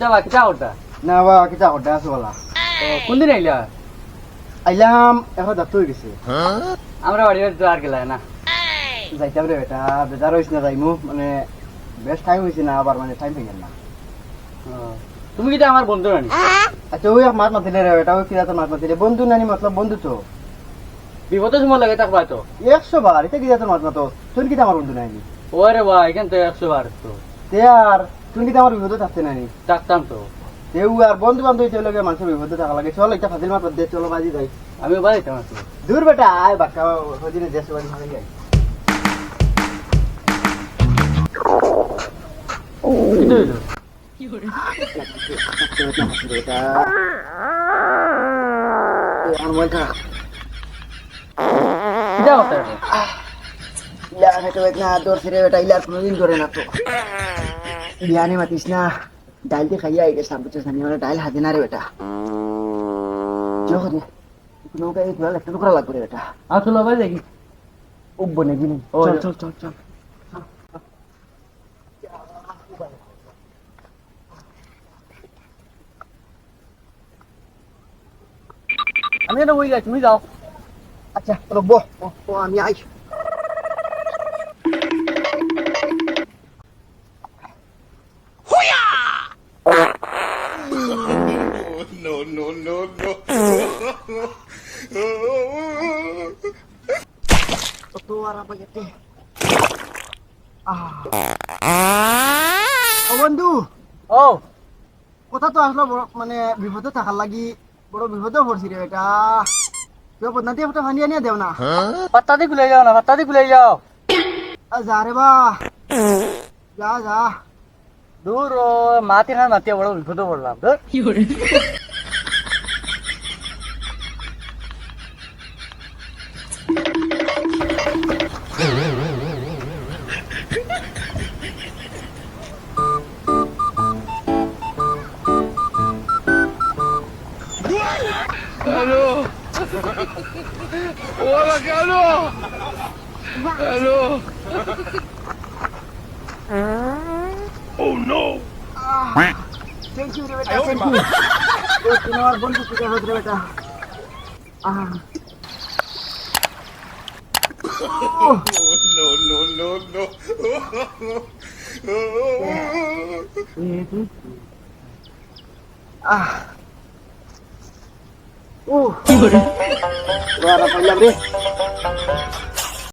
কিতা বা কিতা ওটা না বা কিতা করতে আছো বলা। কোনদিন আইলা আইলাম এখন দাঁত হয়ে গেছে। আমরা বাড়ি বাড়ি তো আর গেলা না। যাইতাম রে বেটা বেজার হয়েছে না যাইমু মানে বেশ টাইম হয়েছে না আবার মানে টাইম পেয়ে না। তুমি কিতা আমার বন্ধু রানি আচ্ছা ওই মাত মাতিলে রে বেটা ওই কিরা তো মাত মাতিলে। বন্ধু নানি মতলব বন্ধু তো। বিপদে সময় লাগে থাকবা তো একশো বার এটা কিরা তো মাত মাতো। তুই কিতা আমার বন্ধু নানি? ওরে ভাই এখান তো একশো বার তো। তে আর তুই কিতা আমার বিপদে থাকতে নানি থাকতাম তো। তেও আর বন্ধু বান্ধব হইতে লগে মানুষের বিপদে থাকা লাগে। চল একটা ফাজিল মাত দে চলো বাজি যাই। আমি বাড়িতাম আছি দূর বেটা আয় বাক্কা হদিনে দেশ বাড়ি ভালো যাই। ইলার কোনোদিন করে না তো। বিয়ানে মাতিস না ডাইল দিয়ে খাইয়া আইগে সামপুচে সানি মানে ডাইল হাতে না রে বেটা চোখ দে কোনো কাই একটা টুকরা লাগবে বেটা আসলে ভাই দেখি উব্ব নাকি চল চল চল চল আমি এটা বই যাই তুমি যাও আচ্ছা রব্ব আমি I no, no, no, no. কত আর apa যেতে ও বন্ধু। ও। কথা তো আসলো বড় মানে বিপদে থাকার লাগি বড় বিপদে পড়ছি রে বেটা। তুই পদ্মাতি একটা ভানিয়া নিয়ে দেও না? পাত্তা দি খুলে যাও না পাত্তা দি খুলে যাও। আ, যা রে বা। যা যা। দূর ও মাতি না মাতি বড় বিপদে পড়লাম ধর Aló. Hola, Carlos. Aló. no! Ah, thank you, Rebecca. Ayaw, thank you. Yes, you know, our bond is together, Ah. Oh. no, no, no, no. ah. Oh. Wala pa lang.